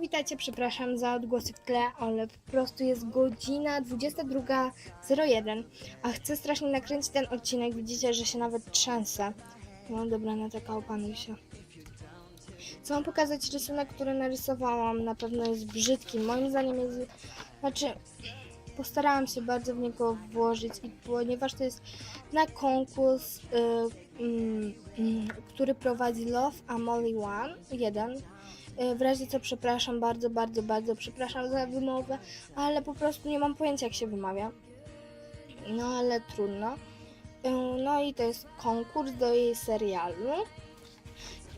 Witajcie, przepraszam za odgłosy w tle, ale po prostu jest godzina 22.01, a chcę strasznie nakręcić ten odcinek. Widzicie, że się nawet trzęsę. No dobra, no taka opanuj się. Chcę wam pokazać rysunek, który narysowałam. Na pewno jest brzydki. Moim zdaniem jest... Znaczy, postarałam się bardzo w niego włożyć ponieważ to jest na konkurs, y, mm, mm, który prowadzi Love Amory One, jeden, Y, W razie co przepraszam bardzo, bardzo, bardzo przepraszam za wymowę, ale po prostu nie mam pojęcia jak się wymawia. No ale trudno. Y, No i to jest konkurs do jej serialu.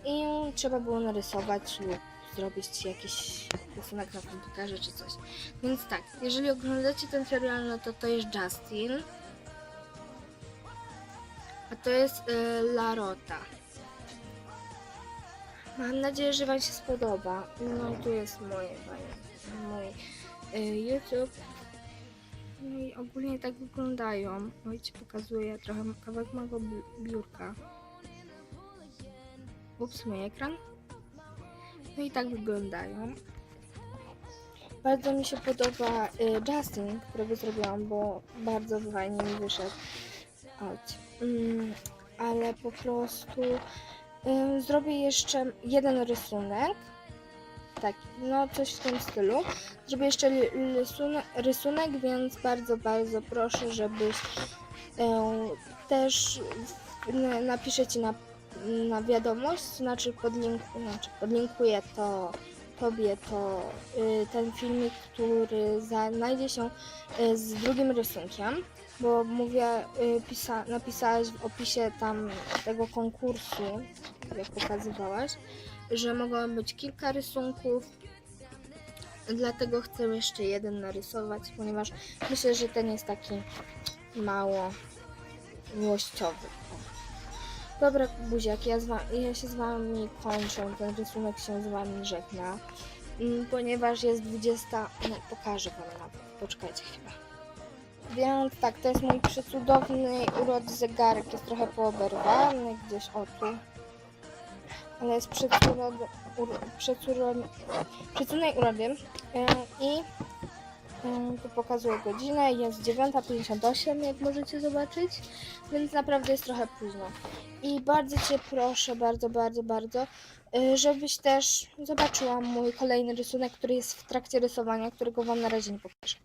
I trzeba było narysować lub zrobić jakiś rysunek na komputerze czy coś. Więc tak, jeżeli oglądacie ten serial, no to to jest Justin. A to jest y, Larota. Mam nadzieję, że Wam się spodoba. No i tu jest moje, mój y, YouTube. No i ogólnie tak wyglądają. Oj, Ci pokazuję trochę kawałek mojego bi- biurka. Ups, mój ekran. No i tak wyglądają. Bardzo mi się podoba y, Justin, którego zrobiłam, bo bardzo fajnie mi wyszedł. Mm, ale po prostu Ym, Zrobię jeszcze jeden rysunek. Tak, no coś w tym stylu. Zrobię jeszcze ry- rysunek, więc bardzo, bardzo proszę, żebyś ym, też napiszecie na, na wiadomość, znaczy, podlinku, znaczy podlinkuję to tobie to y, ten filmik, który znajdzie się y, z drugim rysunkiem bo mówię, y, pisa, napisałaś w opisie tam tego konkursu, jak pokazywałaś, że mogło być kilka rysunków. Dlatego chcę jeszcze jeden narysować, ponieważ myślę, że ten jest taki mało miłościowy. Dobra, buziak, ja, ja się z wami kończę, ten rysunek się z wami żegna, mm, ponieważ jest 20, no pokażę wam nawet, poczekajcie chwilę. Więc tak, to jest mój przecudowny urody zegarek. Jest trochę pooberwany gdzieś o tu. Ale jest przecudowny, uro, przecudowny. Yy, I tu pokazuję godzinę. Jest 9.58, jak możecie zobaczyć. Więc naprawdę jest trochę późno. I bardzo Cię proszę, bardzo, bardzo, bardzo, yy, żebyś też zobaczyła mój kolejny rysunek, który jest w trakcie rysowania, którego Wam na razie nie pokażę.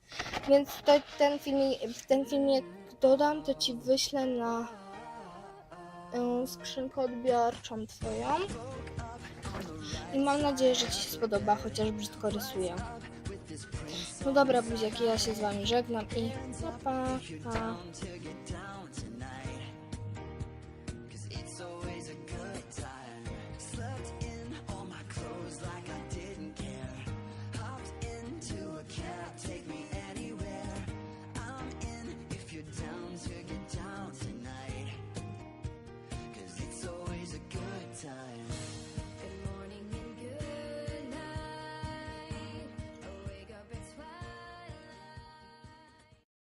Więc to, ten filmik, ten filmik dodam, to ci wyślę na y, skrzynkę odbiorczą twoją. I mam nadzieję, że ci się spodoba, chociaż brzydko rysuję. No dobra, buziaki, ja się z wami żegnam i pa, pa, pa.